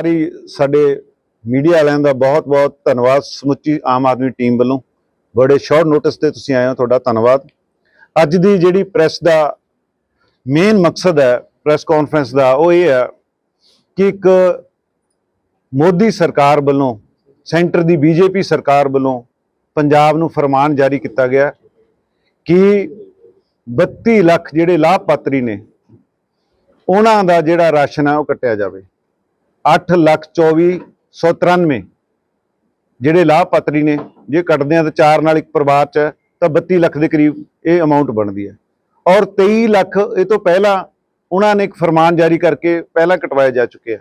ਸਾਰੀ ਸਾਡੇ ਮੀਡੀਆ ਵਾਲਿਆਂ ਦਾ ਬਹੁਤ-ਬਹੁਤ ਧੰਨਵਾਦ ਸਮੁੱਚੀ ਆਮ ਆਦਮੀ ਟੀਮ ਵੱਲੋਂ। ਬੜੇ ਸ਼ੋਰਟ ਨੋਟਿਸ ਤੇ ਤੁਸੀਂ ਆਏ ਹੋ, ਤੁਹਾਡਾ ਧੰਨਵਾਦ। ਅੱਜ ਦੀ ਜਿਹੜੀ ਪ੍ਰੈਸ ਦਾ ਮੇਨ ਮਕਸਦ ਹੈ ਪ੍ਰੈਸ ਕਾਨਫਰੰਸ ਦਾ, ਉਹ ਇਹ ਹੈ ਕਿ ਇੱਕ ਮੋਦੀ ਸਰਕਾਰ ਵੱਲੋਂ ਸੈਂਟਰ ਦੀ ਬੀਜੇਪੀ ਸਰਕਾਰ ਵੱਲੋਂ ਪੰਜਾਬ ਨੂੰ ਫਰਮਾਨ ਜਾਰੀ ਕੀਤਾ ਗਿਆ ਕਿ 32 ਲੱਖ ਜਿਹੜੇ ਲਾਭਪਾਤਰੀ ਨੇ, ਉਹਨਾਂ ਦਾ ਜਿਹੜਾ ਰਾਸ਼ਨ ਹੈ ਉਹ ਕੱਟਿਆ ਜਾਵੇ। 8 ਲੱਖ 2493 ਜਿਹੜੇ ਲਾਭਪਾਤਰੀ ਨੇ ਜੇ ਕੱਟਦੇ ਆ ਤਾਂ ਚਾਰ ਨਾਲ ਇੱਕ ਪਰਿਵਾਰ ਚ ਹੈ, ਤਾਂ 32 ਲੱਖ ਦੇ ਕਰੀਬ ਇਹ ਅਮਾਉਂਟ ਬਣਦੀ ਹੈ। ਔਰ 23 ਲੱਖ ਇਹ ਤੋਂ ਪਹਿਲਾਂ ਉਹਨਾਂ ਨੇ ਇੱਕ ਫਰਮਾਨ ਜਾਰੀ ਕਰਕੇ ਪਹਿਲਾਂ ਕਟਵਾਇਆ ਜਾ ਚੁੱਕੇ ਆ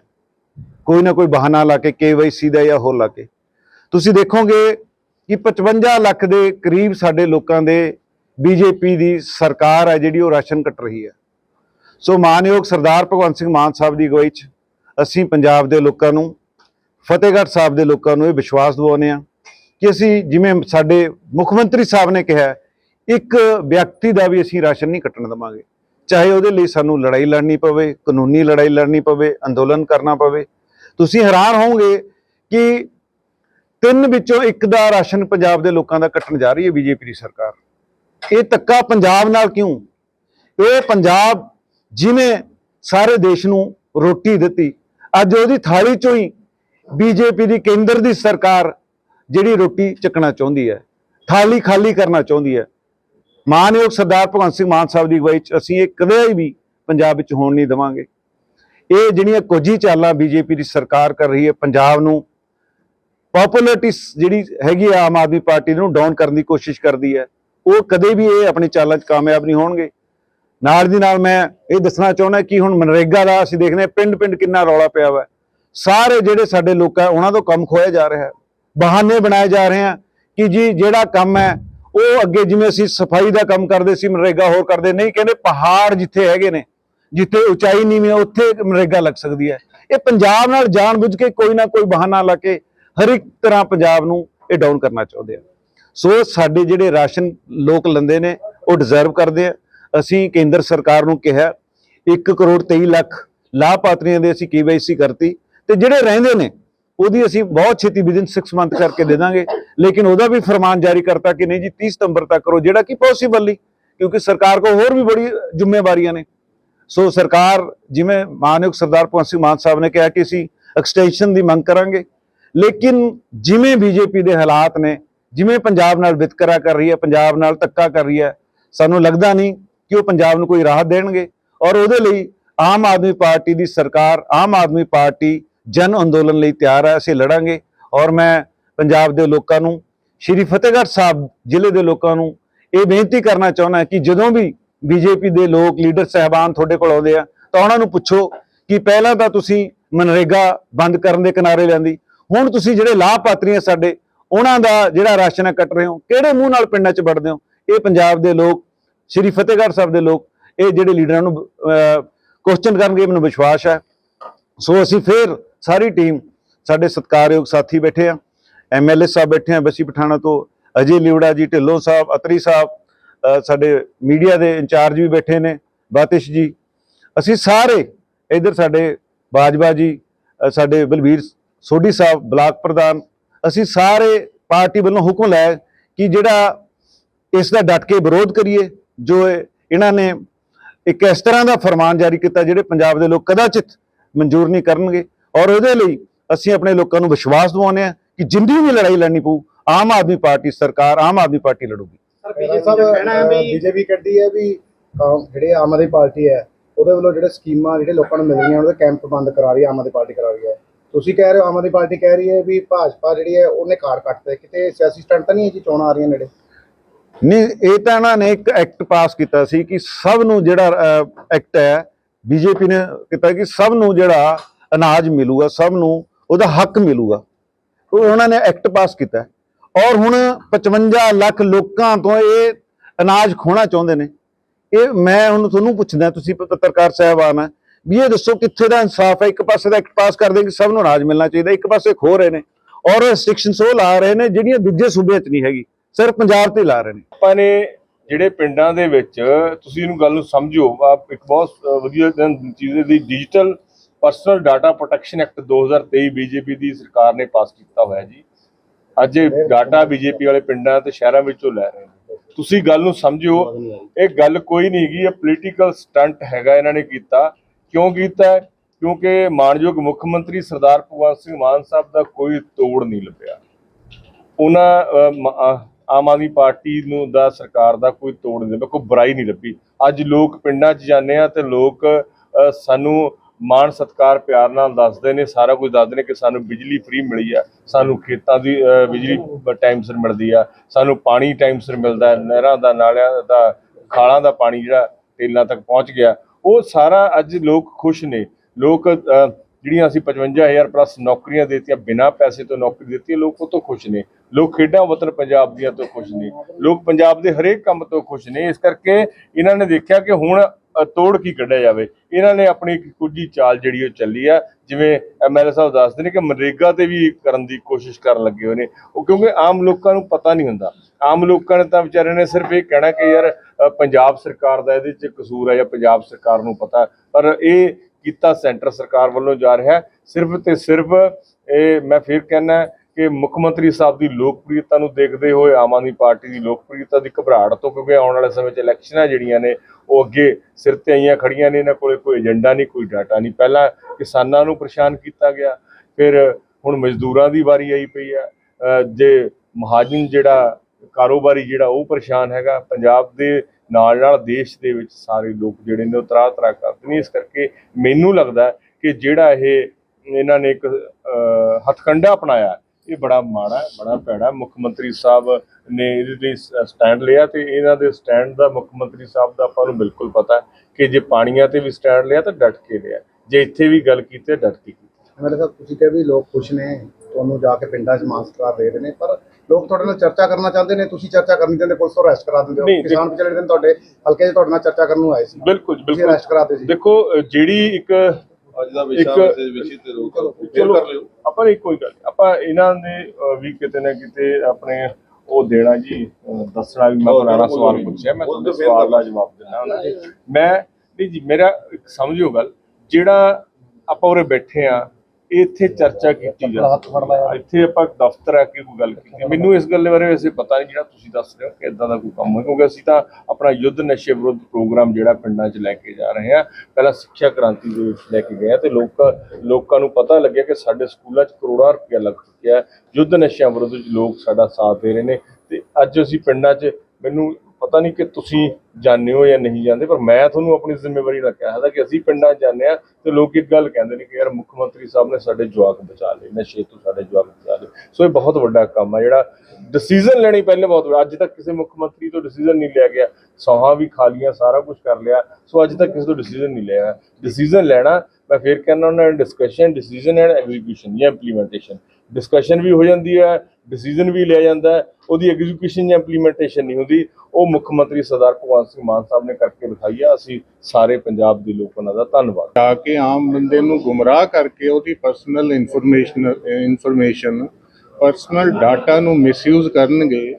ਕੋਈ ਨਾ ਕੋਈ ਬਹਾਨਾ ਲਾ ਕੇ KYC ਦਾ ਜਾਂ ਹੋਰ ਲਾ ਕੇ। ਤੁਸੀਂ ਦੇਖੋਗੇ ਕਿ 55 ਲੱਖ ਦੇ ਕਰੀਬ ਸਾਡੇ ਲੋਕਾਂ ਦੇ ਬੀਜੇਪੀ ਦੀ ਸਰਕਾਰ ਹੈ ਜਿਹੜੀ ਉਹ ਰਾਸ਼ਨ ਕੱਟ ਰਹੀ ਹੈ। ਸੋ ਮਾਨਯੋਗ ਸਰਦਾਰ ਭਗਵੰਤ ਸਿੰਘ ਮਾਨ ਸਾਹਿਬ ਦੀ ਅਗਵਾਈ 'ਚ ਅਸੀਂ ਪੰਜਾਬ ਦੇ ਲੋਕਾਂ ਨੂੰ, ਫਤਿਹਗੜ੍ਹ ਸਾਹਿਬ ਦੇ ਲੋਕਾਂ ਨੂੰ ਇਹ ਵਿਸ਼ਵਾਸ ਦਿਵਾਉਂਦੇ ਆ ਕਿ ਅਸੀਂ ਜਿਵੇਂ ਸਾਡੇ ਮੁੱਖ ਮੰਤਰੀ ਸਾਹਿਬ ਨੇ ਕਿਹਾ, ਇੱਕ ਵਿਅਕਤੀ ਦਾ ਵੀ ਅਸੀਂ ਰਾਸ਼ਨ ਨਹੀਂ ਕੱਟਣ ਦੇਵਾਂਗੇ। ਚਾਹੇ ਉਹਦੇ ਲਈ ਸਾਨੂੰ ਲੜਾਈ ਲੜਨੀ ਪਵੇ, ਕਾਨੂੰਨੀ ਲੜਾਈ ਲੜਨੀ ਪਵੇ, ਅੰਦੋਲਨ ਕਰਨਾ ਪਵੇ। ਤੁਸੀਂ ਹੈਰਾਨ ਹੋਵੋਗੇ ਕਿ ਤਿੰਨ ਵਿੱਚੋਂ ਇੱਕ ਦਾ ਰਾਸ਼ਨ ਪੰਜਾਬ ਦੇ ਲੋਕਾਂ ਦਾ ਕੱਟਣ ਜਾ ਰਹੀ ਹੈ ਬੀਜੇਪੀ ਦੀ ਸਰਕਾਰ। ਇਹ ਤੱਕਾ ਪੰਜਾਬ ਨਾਲ ਕਿਉਂ? ਇਹ ਪੰਜਾਬ ਜਿਵੇਂ ਸਾਰੇ ਦੇਸ਼ ਨੂੰ ਰੋਟੀ ਦਿੱਤੀ ਅੱਜ ਉਹਦੀ ਥਾਲੀ ਚੋਂ ਹੀ ਬੀਜੇਪੀ ਦੀ ਕੇਂਦਰ ਦੀ ਸਰਕਾਰ ਜਿਹੜੀ ਰੋਟੀ ਚੱਕਣਾ ਚਾਹੁੰਦੀ ਹੈ, ਥਾਲੀ ਖਾਲੀ ਕਰਨਾ ਚਾਹੁੰਦੀ ਹੈ। ਮਾਨਯੋਗ ਸਰਦਾਰ ਭਗਵੰਤ ਸਿੰਘ ਮਾਨ ਸਾਹਿਬ ਦੀ ਅਗਵਾਈ 'ਚ ਅਸੀਂ ਇਹ ਕਦੇ ਵੀ ਪੰਜਾਬ ਵਿੱਚ ਹੋਣ ਨਹੀਂ ਦੇਵਾਂਗੇ। ਇਹ ਜਿਹੜੀਆਂ ਕੋਝੀ ਚਾਲਾਂ ਬੀਜੇਪੀ ਦੀ ਸਰਕਾਰ ਕਰ ਰਹੀ ਹੈ, ਪੰਜਾਬ ਨੂੰ ਪਪੂਲੈਰਿਟੀ ਜਿਹੜੀ ਹੈਗੀ ਆਮ ਆਦਮੀ ਪਾਰਟੀ ਨੂੰ ਡਾਊਨ ਕਰਨ ਦੀ ਕੋਸ਼ਿਸ਼ ਕਰਦੀ ਹੈ, ਉਹ ਕਦੇ ਵੀ ਇਹ ਆਪਣੀ ਚਾਲਾਂ 'ਚ ਕਾਮਯਾਬ ਨਹੀਂ ਹੋਣਗੇ। ਨਾਲ ਦੀ ਨਾਲ ਮੈਂ ਇਹ ਦੱਸਣਾ ਚਾਹੁੰਦਾ ਕਿ ਹੁਣ ਮਨਰੇਗਾ ਦਾ ਅਸੀਂ ਦੇਖਦੇ ਹਾਂ, ਪਿੰਡ-ਪਿੰਡ ਕਿੰਨਾ ਰੌਲਾ ਪਿਆ ਵਾ। ਸਾਰੇ ਜਿਹੜੇ ਸਾਡੇ ਲੋਕ ਆ, ਉਹਨਾਂ ਤੋਂ ਕੰਮ ਖੋਇਆ ਜਾ ਰਿਹਾ। ਹੈ ਬਹਾਨੇ ਬਣਾਏ ਜਾ ਰਹੇ ਆ ਕਿ ਜੀ ਜਿਹੜਾ ਕੰਮ ਹੈ, ਉਹ ਅੱਗੇ ਜਿਵੇਂ ਅਸੀਂ ਸਫ਼ਾਈ ਦਾ ਕੰਮ ਕਰਦੇ ਸੀ, ਮਨਰੇਗਾ ਹੋਰ ਕਰਦੇ, ਨਹੀਂ ਕਹਿੰਦੇ ਪਹਾੜ ਜਿੱਥੇ ਹੈਗੇ ਨੇ, ਜਿੱਥੇ ਉਚਾਈ ਨਹੀਂ ਹੈ ਉੱਥੇ ਮਨਰੇਗਾ ਲੱਗ ਸਕਦੀ ਹੈ। ਇਹ ਪੰਜਾਬ ਨਾਲ ਜਾਣਬੁੱਝ ਕੇ ਕੋਈ ਨਾ ਕੋਈ ਬਹਾਨਾ ਲਾ ਕੇ ਹਰ ਇੱਕ ਤਰ੍ਹਾਂ ਪੰਜਾਬ ਨੂੰ ਇਹ ਡਾਊਨ ਕਰਨਾ ਚਾਹੁੰਦੇ ਆ। ਸੋ ਸਾਡੇ ਜਿਹੜੇ ਰਾਸ਼ਨ ਲੋਕ ਲੈਂਦੇ ਨੇ, ਉਹ ਡਿਜ਼ਰਵ ਕਰਦੇ ਆ। ਅਸੀਂ ਕੇਂਦਰ ਸਰਕਾਰ ਨੂੰ ਕਿਹਾ 1 ਕਰੋੜ 23 ਲੱਖ ਲਾਭਪਾਤਰੀਆਂ ਦੇ ਅਸੀਂ KYC ਕਰਤੀ ਤੇ ਜਿਹੜੇ ਰਹਿੰਦੇ ਨੇ, ਉਹਦੀ ਅਸੀਂ ਬਹੁਤ ਛੇਤੀ ਵਿਦਨ 6 ਮੰਥ ਕਰਕੇ ਦੇ ਦਾਂਗੇ। ਲੇਕਿਨ ਉਹਦਾ ਵੀ ਫਰਮਾਨ ਜਾਰੀ ਕਰਤਾ ਕਿ ਨਹੀਂ ਜੀ 30 ਸਤੰਬਰ ਤੱਕ ਕਰੋ, ਜਿਹੜਾ ਕਿ ਪੋਸੀਬਲ ਨਹੀਂ ਕਿਉਂਕਿ ਸਰਕਾਰ ਕੋਲ ਹੋਰ ਵੀ ਬੜੀ ਜ਼ਿੰਮੇਵਾਰੀਆਂ ਨੇ। ਸੋ ਸਰਕਾਰ, ਜਿਵੇਂ ਮਾਨਯੋਗ ਸਰਦਾਰ ਭਗਵੰਤ ਸਿੰਘ ਮਾਨ ਸਾਹਿਬ ਨੇ ਕਿਹਾ ਕਿ ਅਸੀਂ ਐਕਸਟੈਂਸ਼ਨ ਦੀ ਮੰਗ ਕਰਾਂਗੇ, ਲੇਕਿਨ ਜਿਵੇਂ ਬੀਜੇਪੀ ਦੇ ਹਾਲਾਤ ਨੇ, ਜਿਵੇਂ ਪੰਜਾਬ ਨਾਲ ਵਿਤਕਰਾ ਕਰ ਰਹੀ ਹੈ, ਪੰਜਾਬ ਨਾਲ ਧੱਕਾ ਕਰ ਰਹੀ ਹੈ, ਸਾਨੂੰ ਲੱਗਦਾ ਨਹੀਂ ਕਿ ਉਹ ਪੰਜਾਬ ਨੂੰ ਕੋਈ ਰਾਹਤ ਦੇਣਗੇ? ਔਰ ਉਹਦੇ ਲਈ ਆਮ ਆਦਮੀ ਪਾਰਟੀ ਦੀ ਸਰਕਾਰ, ਆਮ ਆਦਮੀ ਪਾਰਟੀ ਜਨ ਅੰਦੋਲਨ ਲਈ ਤਿਆਰ ਹੈ ਅਸੀਂ ਲੜਾਂਗੇ। ਔਰ ਮੈਂ ਪੰਜਾਬ ਦੇ ਲੋਕਾਂ ਨੂੰ, ਸ਼੍ਰੀ ਫਤਿਹਗੜ੍ਹ ਸਾਹਿਬ ਜ਼ਿਲ੍ਹੇ ਦੇ ਲੋਕਾਂ ਨੂੰ ਇਹ ਬੇਨਤੀ ਕਰਨਾ ਚਾਹੁੰਦਾ ਕਿ ਜਦੋਂ ਵੀ ਬੀਜੇਪੀ ਦੇ ਲੋਕ ਲੀਡਰ ਸਹਿਬਾਨ ਤੁਹਾਡੇ ਕੋਲ ਆਉਂਦੇ ਆ, ਤਾਂ ਉਹਨਾਂ ਨੂੰ ਪੁੱਛੋ ਕਿ ਪਹਿਲਾਂ ਤਾਂ ਤੁਸੀਂ ਮਨਰੇਗਾ ਬੰਦ ਕਰਨ ਦੇ ਕਿਨਾਰੇ ਲੈਂਦੀ, ਹੁਣ ਤੁਸੀਂ ਜਿਹੜੇ ਲਾਭਪਾਤਰੀ ਆ ਸਾਡੇ, ਉਹਨਾਂ ਦਾ ਜਿਹੜਾ ਰਾਸ਼ਨ ਹੈ ਕੱਟ ਰਹੇ ਹੋ, ਕਿਹੜੇ ਮੂੰਹ ਨਾਲ ਪਿੰਡਾਂ 'ਚ ਵੜਦੇ ਹੋ? ਇਹ ਪੰਜਾਬ ਦੇ ਲੋਕ ਸ਼੍ਰੀ ਫਤਿਹਗੜ੍ਹ ਸਾਹਿਬ ਦੇ ਲੋਕ, ਇਹ ਜਿਹੜੇ ਲੀਡਰਾਂ ਨੂੰ ਕੁਐਸਚਨ ਕਰਨਗੇ, ਮੈਨੂੰ ਵਿਸ਼ਵਾਸ ਹੈ। ਸੋ ਅਸੀਂ ਫਿਰ ਸਾਰੀ ਟੀਮ ਸਾਡੇ ਸਤਿਕਾਰਯੋਗ ਸਾਥੀ ਬੈਠੇ ਆ। ਐਮਐਲਏ ਸਾਹਿਬ ਬੈਠੇ ਆ, ਬਸੀ ਪਠਾਣਾ ਤੋਂ ਅਜੇ ਲਿਵੜਾ ਜੀ, ਢਿੱਲੋਂ ਸਾਹਿਬ, ਅਤਰੀ ਸਾਹਿਬ ਸਾਡੇ ਮੀਡੀਆ ਦੇ ਇੰਚਾਰਜ ਵੀ ਬੈਠੇ ਨੇ, ਬਾਤਿਸ਼ ਜੀ। ਅਸੀਂ ਸਾਰੇ ਇਧਰ ਸਾਡੇ ਬਾਜਵਾ ਜੀ ਸਾਡੇ ਬਲਬੀਰ ਸੋਢੀ ਸਾਹਿਬ, ਬਲਾਕ ਪ੍ਰਧਾਨ, ਅਸੀਂ ਸਾਰੇ ਪਾਰਟੀ ਵੱਲੋਂ ਹੁਕਮ ਲਾਇਆ ਕਿ ਜਿਹੜਾ ਇਸ ਦਾ ਡਟ ਕੇ ਵਿਰੋਧ ਕਰੀਏ ਜੋ ਇਹ- ਇਹਨਾਂ ਨੇ ਇੱਕ ਇਸ ਤਰ੍ਹਾਂ ਦਾ ਫਰਮਾਨ ਜਾਰੀ ਕੀਤਾ ਜਿਹੜੇ ਪੰਜਾਬ ਦੇ ਲੋਕ ਕਦਾਚਿਤ ਮਨਜ਼ੂਰ ਨਹੀਂ ਕਰਨਗੇ ਔਰ ਉਹਦੇ ਲਈ ਅਸੀਂ ਆਪਣੇ ਲੋਕਾਂ ਨੂੰ ਵਿਸ਼ਵਾਸ ਦਿਵਾਉਂਦੇ ਹਾਂ ਕਿ ਜਿੰਦੀ ਵੀ ਲੜਾਈ ਲੜਨੀ ਪਊ ਆਮ ਆਦਮੀ ਪਾਰਟੀ ਸਰਕਾਰ ਆਮ ਆਦਮੀ ਪਾਰਟੀ ਲੜੂਗੀ। ਸਰ ਬੀਜੇਪੀ ਸਾਹਿਬ ਕਹਿਣਾ ਹੈ ਵੀ ਬੀਜੇਪੀ ਕੱਢੀ ਹੈ ਵੀ ਅਹ, ਜਿਹੜੇ ਆਮ ਆਦਮੀ ਪਾਰਟੀ ਹੈ ਉਹਦੇ ਵੱਲੋਂ ਜਿਹੜੇ ਸਕੀਮਾਂ ਜਿਹੜੇ ਲੋਕਾਂ ਨੂੰ ਮਿਲ ਰਹੀਆਂ ਉਹਦੇ ਕੈਂਪ ਬੰਦ ਕਰਾ ਰਹੀ ਹੈ ਆਮ ਆਦਮੀ ਪਾਰਟੀ ਕਰਾ ਰਹੀ ਹੈ। ਤੁਸੀਂ ਕਹਿ ਰਹੇ ਹੋ ਆਮ ਆਦਮੀ ਪਾਰਟੀ ਕਹਿ ਰਹੀ ਹੈ ਵੀ ਭਾਜਪਾ ਜਿਹੜੀ ਹੈ ਉਹਨੇ ਕਾਰਡ ਕੱਟਤੇ ਕਿਤੇ ਸਿਆਸੀ ਸਟੰਟ ਤਾਂ ਨਹੀਂ ਹੈ ਜੀ ਚੋਣਾਂ ਆ ਰਹੀਆਂ ਨੇੜੇ? ਨਹੀਂ, ਇਹ ਤਾਂ ਇਹਨਾਂ ਨੇ ਇੱਕ ਐਕਟ ਪਾਸ ਕੀਤਾ ਸੀ ਕਿ ਸਭ ਨੂੰ ਜਿਹੜਾ ਐਕਟ ਹੈ, ਬੀਜੇਪੀ ਨੇ ਕੀਤਾ ਕਿ ਸਭ ਨੂੰ ਜਿਹੜਾ ਅਨਾਜ ਮਿਲੂਗਾ, ਸਭ ਨੂੰ ਉਹਦਾ ਹੱਕ ਮਿਲੂਗਾ। ਉਹ ਉਹਨਾਂ ਨੇ ਐਕਟ ਪਾਸ ਕੀਤਾ। ਔਰ ਹੁਣ 55 ਲੱਖ ਲੋਕਾਂ ਤੋਂ ਇਹ ਅਨਾਜ ਖੋਣਾ ਚਾਹੁੰਦੇ ਨੇ। ਇਹ ਮੈਂ ਹੁਣ ਤੁਹਾਨੂੰ ਪੁੱਛਦਾ, ਤੁਸੀਂ ਪੱਤਰਕਾਰ ਸਾਹਿਬਾਨ ਹੈ ਵੀ ਇਹ ਦੱਸੋ ਕਿੱਥੇ ਦਾ ਇਨਸਾਫ ਹੈ? ਇੱਕ ਪਾਸੇ ਦਾ ਐਕਟ ਪਾਸ ਕਰਦੇ ਕਿ ਸਭ ਨੂੰ ਅਨਾਜ ਮਿਲਣਾ ਚਾਹੀਦਾ, ਇੱਕ ਪਾਸੇ ਖੋ ਰਹੇ ਨੇ। ਔਰ ਰੈਸਟ੍ਰਿਕਸ਼ਨਸ ਉਹ ਲਾ ਰਹੇ ਨੇ ਜਿਹੜੀਆਂ ਦੂਜੇ ਸੂਬਿਆਂ 'ਚ ਨਹੀਂ ਹੈਗੀ। ਸਿਰਫ ਪੰਜਾਬ ਤੇ ਲਾ ਰਹੇ ਨੇ। ਆਪਾਂ ਨੇ ਜਿਹੜੇ ਪਿੰਡਾਂ ਦੇ ਵਿੱਚ ਤੁਸੀਂ ਇਹਨੂੰ ਗੱਲ ਨੂੰ ਸਮਝੋ ਆਪ ਇੱਕ ਬਹੁਤ ਵਧੀਆ ਚੀਜ਼ ਦੀ digital personal data protection act 2023 BJP ਦੀ ਸਰਕਾਰ ਨੇ ਪਾਸ ਕੀਤਾ ਹੋਇਆ ਜੀ। ਅੱਜ ਇਹ ਡਾਟਾ ਬੀਜੇਪੀ ਵਾਲੇ ਪਿੰਡਾਂ ਤੇ ਸ਼ਹਿਰਾਂ ਵਿੱਚੋਂ ਲੈ ਰਹੇ ਨੇ। ਤੁਸੀਂ ਗੱਲ ਨੂੰ ਸਮਝੋ ਇਹ ਗੱਲ ਕੋਈ ਨਹੀਂ ਹੈਗੀ ਇਹ ਪੋਲੀਟੀਕਲ ਸਟੰਟ ਹੈਗਾ ਇਹਨਾਂ ਨੇ ਕੀਤਾ। ਕਿਉਂ ਕੀਤਾ? ਕਿਉਂਕਿ ਮਾਨਯੋਗ ਮੁੱਖ ਮੰਤਰੀ ਸਰਦਾਰ ਭਗਵੰਤ ਸਿੰਘ ਮਾਨ ਸਾਹਿਬ ਦਾ ਕੋਈ ਤੋੜ ਨਹੀਂ ਲੱਭਿਆ। ਉਹਨਾਂ ਆਮ ਆਦਮੀ ਪਾਰਟੀ ਨੂੰ ਦਾ ਸਰਕਾਰ ਦਾ ਕੋਈ ਤੋੜ ਨਹੀਂ ਲੱਭਿਆ ਕੋਈ ਬੁਰਾਈ ਨਹੀਂ ਲੱਭੀ। ਅੱਜ ਲੋਕ ਪਿੰਡਾਂ 'ਚ ਜਾਂਦੇ ਆ ਤੇ ਲੋਕ ਸਾਨੂੰ ਮਾਣ ਸਤਕਾਰ ਪਿਆਰ ਨਾਲ ਦੱਸਦੇ ਨੇ ਸਾਰਾ ਕੁਝ ਦੱਸਦੇ ਨੇ ਕਿ ਸਾਨੂੰ ਬਿਜਲੀ ਫ੍ਰੀ ਮਿਲੀ ਆ ਸਾਨੂੰ ਖੇਤਾਂ ਦੀ ਬਿਜਲੀ ਟਾਈਮ ਸਿਰ ਮਿਲਦੀ ਆ ਸਾਨੂੰ ਪਾਣੀ ਟਾਈਮ ਸਿਰ ਮਿਲਦਾ ਨਹਿਰਾਂ ਦਾ ਨਾਲਿਆਂ ਦਾ ਖਾਲਾਂ ਦਾ ਪਾਣੀ ਜਿਹੜਾ ਤੇਲਾਂ ਤੱਕ ਪਹੁੰਚ ਗਿਆ। ਉਹ ਸਾਰਾ ਅੱਜ ਲੋਕ ਖੁਸ਼ ਨੇ। ਲੋਕ ਜਿਹੜੀਆਂ ਅਸੀਂ 55000 ਪਲੱਸ ਨੌਕਰੀਆਂ ਦਿੱਤੀਆਂ ਬਿਨਾਂ ਪੈਸੇ ਤੋਂ ਨੌਕਰੀ ਦਿੱਤੀ ਹੈ, ਲੋਕ ਉਹ ਤੋਂ ਖੁਸ਼ ਨੇ। ਲੋਕ ਖੇਡਾਂ ਵਤਨ ਪੰਜਾਬ ਦੀਆਂ ਤੋਂ ਖੁਸ਼ ਨੇ। ਲੋਕ ਪੰਜਾਬ ਦੇ ਹਰੇਕ ਕੰਮ ਤੋਂ ਖੁਸ਼ ਨੇ। ਇਸ ਕਰਕੇ ਇਹਨਾਂ ਨੇ ਦੇਖਿਆ ਕਿ ਹੁਣ ਤੋੜ ਕੀ ਕੱਢਿਆ ਜਾਵੇ। ਇਹਨਾਂ ਨੇ ਆਪਣੀ ਇੱਕ ਕੁੱਜੀ ਚਾਲ ਜਿਹੜੀ ਉਹ ਚੱਲੀ ਆ। ਜਿਵੇਂ ਐਮਐਲਏ ਸਾਹਿਬ ਦੱਸਦੇ ਨੇ ਕਿ ਮਨਰੇਗਾ ਤੇ ਵੀ ਕਰਨ ਦੀ ਕੋਸ਼ਿਸ਼ ਕਰਨ ਲੱਗੇ ਹੋਏ ਨੇ। ਉਹ ਕਿਉਂਕਿ ਆਮ ਲੋਕਾਂ ਨੂੰ ਪਤਾ ਨਹੀਂ ਹੁੰਦਾ। ਆਮ ਲੋਕਾਂ ਨੇ ਤਾਂ ਵਿਚਾਰਿਆਂ ਨੇ ਸਿਰਫ ਇਹ ਕਹਿਣਾ ਕਿ ਯਾਰ ਪੰਜਾਬ ਸਰਕਾਰ ਦਾ ਇਹਦੇ 'ਚ ਕਸੂਰ ਹੈ ਜਾਂ ਪੰਜਾਬ ਸਰਕਾਰ ਨੂੰ ਪਤਾ। ਪਰ ਇਹ ਕੀਤਾ ਸੈਂਟਰ ਸਰਕਾਰ ਵੱਲੋਂ ਜਾ ਰਿਹਾ। ਸਿਰਫ ਤੇ ਸਿਰਫ ਇਹ ਮੈਂ ਫਿਰ ਕਹਿਣਾ ਕਿ ਮੁੱਖ ਮੰਤਰੀ ਸਾਹਿਬ ਦੀ ਲੋਕਪ੍ਰਿਯਤਾ ਨੂੰ ਦੇਖਦੇ ਹੋਏ ਆਮ ਆਦਮੀ ਪਾਰਟੀ ਦੀ ਲੋਕਪ੍ਰਿਯਤਾ ਦੀ ਘਬਰਾਹਟ ਤੋਂ ਕਿਉਂਕਿ ਆਉਣ ਵਾਲੇ ਸਮੇਂ 'ਚ ਇਲੈਕਸ਼ਨਾਂ ਜਿਹੜੀਆਂ ਨੇ ਉਹ ਅੱਗੇ ਸਿਰ ਤੇ ਆਈਆਂ ਖੜੀਆਂ ਨੇ ਇਹਨਾਂ ਕੋਲੇ ਕੋਈ ਏਜੰਡਾ ਨਹੀਂ ਕੋਈ ਡਾਟਾ ਨਹੀਂ। ਪਹਿਲਾਂ ਕਿਸਾਨਾਂ ਨੂੰ ਪਰੇਸ਼ਾਨ ਕੀਤਾ ਗਿਆ ਫਿਰ ਹੁਣ ਮਜ਼ਦੂਰਾਂ ਦੀ ਵਾਰੀ ਆਈ ਪਈ ਆ। ਜੇ ਮਹਾਜਨ ਜਿਹੜਾ ਕਾਰੋਬਾਰੀ ਜਿਹੜਾ ਉਹ ਪਰੇਸ਼ਾਨ ਹੈਗਾ। ਪੰਜਾਬ ਦੇ ਨਾਲ ਨਾਲ ਦੇਸ਼ ਦੇ ਵਿੱਚ ਸਾਰੇ ਲੋਕ ਜਿਹੜੇ ਨੇ ਉਹ ਤਰਾ ਤਰਾ ਕਰਦੇ ਨੇ। ਇਸ ਕਰਕੇ ਮੈਨੂੰ ਲੱਗਦਾ ਕਿ ਜਿਹੜਾ ਇਹ ਇਹਨਾਂ ਨੇ ਇੱਕ ਅਹ, ਹੱਥਕੰਡਾ ਅਪਣਾਇਆ ਇਹ ਬੜਾ ਮਾੜਾ ਬੜਾ ਭੈੜਾ। ਮੁੱਖ ਮੰਤਰੀ ਸਾਹਿਬ ਨੇ ਇਹਦੇ ਲਈ ਸਟੈਂਡ ਲਿਆ ਤੇ ਇਹਨਾਂ ਦੇ ਸਟੈਂਡ ਦਾ ਮੁੱਖ ਮੰਤਰੀ ਸਾਹਿਬ ਦਾ ਆਪਾਂ ਨੂੰ ਬਿਲਕੁਲ ਪਤਾ ਕਿ ਜੇ ਪਾਣੀਆਂ ਤੇ ਵੀ ਸਟੈਂਡ ਲਿਆ ਤਾਂ ਡਟ ਕੇ ਲਿਆ। ਜੇ ਇੱਥੇ ਵੀ ਗੱਲ ਕੀਤੀ ਡਟ ਕੇ ਕੀਤੀ। ਮੇਰੇ ਸਾਹਿਬ ਤੁਸੀਂ ਕਿਹਾ ਵੀ ਲੋਕ ਖੁਸ਼ ਨੇ ਤੁਹਾਨੂੰ ਜਾ ਕੇ ਪਿੰਡਾਂ 'ਚ ਮਾਸਟਰ ਦੇ ਰਹੇ ਨੇ ਪਰ ਲੋਕ ਤੁਹਾਡੇ ਨਾਲ ਚਰਚਾ ਕਰਨਾ ਚਾਹੁੰਦੇ ਨੇ ਤੁਸੀਂ ਚਰਚਾ ਕਰਨੀ ਚਾਹੁੰਦੇ ਪੁਲਿਸ ਤੋਂ ਅਰੈਸਟ ਕਰਾ ਦਿੰਦੇ ਹੋ। ਕਿਸਾਨ ਪਿਛਲੇ ਦਿਨ ਤੁਹਾਡੇ ਹਲਕੇ 'ਚ ਤੁਹਾਡੇ ਨਾਲ ਚਰਚਾ ਕਰਨ ਨੂੰ ਆਏ ਸੀ। ਬਿਲਕੁਲ ਬਿਲਕੁਲ। ਅਰੈਸਟ ਕਰਾਤੇ ਸੀ। ਦੇਖੋ ਜਿਹੜੀ ਇੱਕ ਅੱਜ ਦਾ ਵਿਸ਼ਾ ਇੱਕ- ਵੈਸੇ ਵਿਸ਼ੇ ਤੇ ਰੋਕ ਕਰੋ ਫਿਰ ਚਲੋ ਕਰ ਲਿਓ। ਆਪਾਂ ਨੇ ਕੋਈ ਗੱਲ। ਆਪਾਂ ਇਹਨਾਂ ਨੇ ਵੀ ਕਿਤੇ ਨਾ ਕਿਤੇ ਆਪਣੇ ਉਹ ਦੇਣਾ ਜੀ ਦੱਸਣਾ ਵੀ ਮੈਂ ਪੁਰਾਣਾ ਸਵਾਲ। ਪੁੱਛਿਆ ਮੈਂ ਉਹ ਤੁਹਾਡੇ ਤਾਂ ਫਿਰ ਸਵਾਲ ਦਾ ਜਵਾਬ ਜੀ। ਮੈਂ ਨਹੀਂ ਜੀ ਮੇਰਾ ਇੱਕ ਸਮਝਿਓ ਗੱਲ ਜਿਹੜਾ ਆਪਾਂ ਉਰੇ ਬੈਠੇ ਆ ਇੱਥੇ ਚਰਚਾ ਕੀਤੀ ਜਾ ਹੱਥ ਫੜ ਲਿਆ। ਇੱਥੇ ਆਪਾਂ ਦਫ਼ਤਰ ਆ ਕੇ ਕੋਈ ਗੱਲ ਕੀਤੀ। ਮੈਨੂੰ ਇਸ ਗੱਲ ਬਾਰੇ ਵੈਸੇ ਪਤਾ ਨਹੀਂ ਜਿਹੜਾ ਤੁਸੀਂ ਦੱਸ ਰਹੇ ਹੋ ਕਿ ਇਦਾਂ ਦਾ ਕੋਈ ਕੰਮ ਹੈ ਕਿਉਂਕਿ ਅਸੀਂ ਤਾਂ ਆਪਣਾ ਯੁੱਧ ਨਸ਼ੇ ਵਿਰੁੱਧ ਪ੍ਰੋਗਰਾਮ ਜਿਹੜਾ ਪਿੰਡਾਂ 'ਚ ਲੈ ਕੇ ਜਾ ਰਹੇ ਹਾਂ। ਪਹਿਲਾਂ ਸਿੱਖਿਆ ਕ੍ਰਾਂਤੀ ਦੇ ਵਿੱਚ ਲੈ ਕੇ ਗਏ ਤੇ ਲੋਕ ਲੋਕਾਂ ਨੂੰ ਪਤਾ ਲੱਗਿਆ ਕਿ ਸਾਡੇ ਸਕੂਲਾਂ 'ਚ ਕਰੋੜਾਂ ਰੁਪਇਆ ਲੱਗ ਚੁੱਕਿਆ ਯੁੱਧ ਨਸ਼ਿਆਂ ਵਿਰੁੱਧ ਲੋਕ ਸਾਡਾ ਸਾਥ ਦੇ ਰਹੇ ਨੇ ਤੇ ਅੱਜ ਅਸੀਂ ਪਿੰਡਾਂ 'ਚ ਮੈਨੂੰ ਪਤਾ ਨਹੀਂ ਕਿ ਤੁਸੀਂ ਜਾਣਦੇ ਹੋ ਜਾਂ ਨਹੀਂ ਜਾਣਦੇ, ਪਰ ਮੈਂ ਤੁਹਾਨੂੰ ਆਪਣੀ ਜ਼ਿੰਮੇਵਾਰੀ ਨਾਲ ਕਿਹਾ ਹੈ ਕਿ ਅਸੀਂ ਪਿੰਡਾਂ 'ਚ ਜਾਂਦੇ ਆ ਤੇ ਲੋਕ ਇੱਕ ਗੱਲ ਕਹਿੰਦੇ ਨੇ ਕਿ ਯਾਰ ਮੁੱਖ ਮੰਤਰੀ ਸਾਹਿਬ ਨੇ ਸਾਡੇ ਜਵਾਕ ਬਚਾ ਲਏ, ਨਸ਼ੇ ਤੋਂ ਸਾਡੇ ਜਵਾਕ ਬਚਾ ਲਏ। ਸੋ ਇਹ ਬਹੁਤ ਵੱਡਾ ਕੰਮ ਆ ਜਿਹੜਾ ਡਿਸੀਜਨ ਲੈਣੀ ਪਹਿਲੇ ਬਹੁਤ ਵੱਡਾ, ਅੱਜ ਤੱਕ ਕਿਸੇ ਮੁੱਖ ਮੰਤਰੀ ਤੋਂ ਡਿਸੀਜਨ ਨਹੀਂ ਲਿਆ ਗਿਆ। ਸੌਹਾਂ ਵੀ ਖਾ ਲੀਆਂ ਸਾਰਾ ਕੁਝ ਕਰ ਲਿਆ। ਸੋ ਅੱਜ ਤੱਕ ਕਿਸੇ ਤੋਂ ਡਿਸੀਜਨ ਨਹੀਂ ਲਿਆ। ਡਿਸੀਜਨ ਲੈਣਾ, ਮੈਂ ਫਿਰ ਕਹਿੰਦਾ ਉਹਨਾਂ ਡਿਸਕਸ਼ਨ ਡਿਸੀਜਨ ਐਂਡ ਐਗਜ਼ੀਕਿਊਸ਼ਨ ਜਾਂ ਇੰਪਲੀਮੈਂਟੇਸ਼ਨ ਡਿਸਕਸ਼ਨ ਵੀ ਹੋ ਜਾਂਦੀ ਹੈ ਡਿਸੀਜਨ ਵੀ ਲਿਆ ਜਾਂਦਾ ਹੈ। ਉਹਦੀ ਐਗਜ਼ੀਕਿਊਸ਼ਨ ਜਾਂ ਇੰਪਲੀਮੈਂਟੇਸ਼ਨ ਨਹੀਂ ਹੁੰਦੀ। ਉਹ ਮੁੱਖ ਮੰਤਰੀ ਸਰਦਾਰ ਭਗਵੰਤ ਸਿੰਘ ਮਾਨ ਸਾਹਿਬ ਨੇ ਕਰਕੇ ਦਿਖਾਈ ਆ। ਅਸੀਂ ਸਾਰੇ ਪੰਜਾਬ ਦੇ ਲੋਕਾਂ ਦਾ ਧੰਨਵਾਦ। ਆ ਕੇ ਆਮ ਬੰਦੇ ਨੂੰ ਗੁੰਮਰਾਹ ਕਰਕੇ ਉਹਦੀ personal information information personal data ਨੂੰ ਮਿਸਯੂਜ਼ ਕਰਨਗੇ,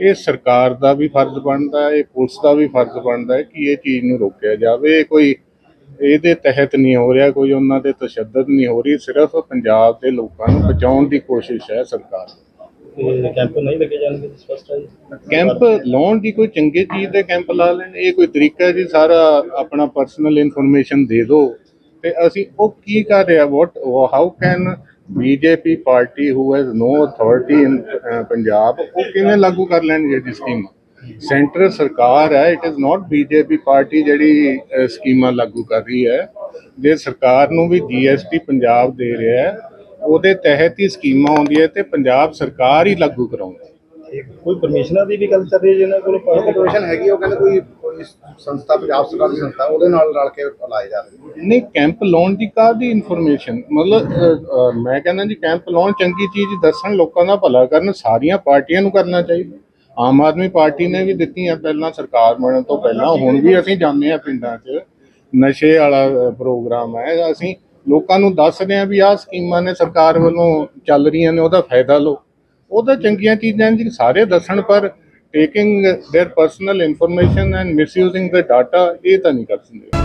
ਇਹ ਸਰਕਾਰ ਦਾ ਵੀ ਫਰਜ਼ ਬਣਦਾ ਹੈ, ਇਹ ਪੁਲਿਸ ਦਾ ਵੀ ਫਰਜ਼ ਬਣਦਾ ਹੈ ਕਿ ਇਹ ਚੀਜ਼ ਨੂੰ ਰੋਕਿਆ ਜਾਵੇ। ਕੋਈ ਇਹਦੇ ਤਹਿਤ ਨਹੀਂ ਹੋ ਰਿਹਾ ਕੋਈ ਉਹਨਾਂ ਤੇ ਤਸ਼ੱਦਦ ਨਹੀਂ ਹੋ ਰਹੀ ਸਿਰਫ ਪੰਜਾਬ ਦੇ ਲੋਕਾਂ ਨੂੰ ਬਚਾਉਣ ਦੀ ਕੋਸ਼ਿਸ਼ ਹੈ ਸਰਕਾਰ ਦੀ। ਕੈਂਪ ਨਹੀਂ ਲੱਗੇ ਜਾਣਗੇ ਸਪਸ਼ਟ ਹੈ ਕੈਂਪ ਲਾਉਣ ਦੀ ਕੋਈ ਚੰਗੀ ਚੀਜ਼ ਦੇ ਕੈਂਪ ਲਾ ਲੈਣ ਇਹ ਕੋਈ ਤਰੀਕਾ ਹੈ ਜੀ ਸਾਰਾ ਆਪਣਾ ਪਰਸਨਲ ਇਨਫੋਰਮੇਸ਼ਨ ਦੇ ਦਿਓ। ਤੇ ਅਸੀਂ ਉਹ ਕੀ ਕਰ ਰਿਹਾ what how can BJP party who has no authority in Punjab ਉਹ ਕਿਵੇਂ ਲਾਗੂ ਕਰ ਲੈਣਗੇ ਜੀ ਸਕੀਮ? ਸੈਂਟਰ ਸਰਕਾਰ ਹੈ it is not BJP party ਜਿਹੜੀ ਸਕੀਮਾਂ ਲਾਗੂ ਕਰ ਰਹੀ ਹੈ। ਜੇ ਸਰਕਾਰ ਨੂੰ ਵੀ ਜੀਐਸਟੀ ਪੰਜਾਬ ਦੇ ਰਿਹਾ ਹੈ ਉਹਦੇ ਤਹਿਤ ਹੀ ਸਕੀਮਾਂ ਆਉਂਦੀਆਂ ਤੇ ਪੰਜਾਬ ਸਰਕਾਰ ਹੀ ਲਾਗੂ ਕਰਾਉਂਦੀ ਕੋਈ ਪਰਮਿਸ਼ਨਾਂ ਦੀ ਵੀ ਗੱਲ ਚੱਲ ਰਹੀ ਹੈ ਜਿਹਨਾਂ ਕੋਲ ਇਨਫੋਰਮੇਸ਼ਨ ਹੈਗੀ ਉਹ ਕਹਿੰਦੇ ਕੋਈ ਕੋਈ ਸੰਸਥਾ ਪੰਜਾਬ ਸਰਕਾਰ ਦੀ ਸੰਸਥਾ ਉਹਦੇ ਨਾਲ ਰਲ ਕੇ ਲਾਏ ਜਾ ਰਹੇ ਨਹੀਂ ਕੈਂਪ ਲਾਉਣ ਦੀ ਕਾਹਦੀ ਇਨਫੋਰਮੇਸ਼ਨ ਮਤਲਬ ਮੈਂ ਕਹਿੰਦਾ ਜੀ ਕੈਂਪ ਲਾਉਣ ਚੰਗੀ ਚੀਜ਼ ਦੱਸਣ ਲੋਕਾਂ ਦਾ ਭਲਾ ਕਰਨ ਸਾਰੀਆਂ ਪਾਰਟੀਆਂ ਨੂੰ ਕਰਨਾ ਚਾਹੀਦਾ। ਆਮ ਆਦਮੀ ਪਾਰਟੀ ਨੇ ਵੀ ਦਿੱਤੀਆਂ ਪਹਿਲਾਂ ਸਰਕਾਰ ਬਣਨ ਤੋਂ ਪਹਿਲਾਂ ਹੁਣ ਵੀ ਅਸੀਂ ਜਾਂਦੇ ਆ ਪਿੰਡਾਂ 'ਚ ਨਸ਼ੇ ਵਾਲਾ ਅਹ, ਪ੍ਰੋਗਰਾਮ ਹੈ ਅਸੀਂ ਲੋਕਾਂ ਨੂੰ ਦੱਸਦੇ ਆ ਵੀ ਆਹ ਸਕੀਮਾਂ ਨੇ ਸਰਕਾਰ ਵੱਲੋਂ ਚੱਲ ਰਹੀਆਂ ਨੇ ਉਹਦਾ ਫਾਇਦਾ ਲਓ ਉਹ ਤਾਂ ਚੰਗੀਆਂ ਚੀਜ਼ਾਂ ਜੀ ਸਾਰੇ ਦੱਸਣ ਪਰ taking their personal information and misusing the data ਇਹ ਤਾਂ ਨਹੀਂ ਕਰ ਸਕਦੇ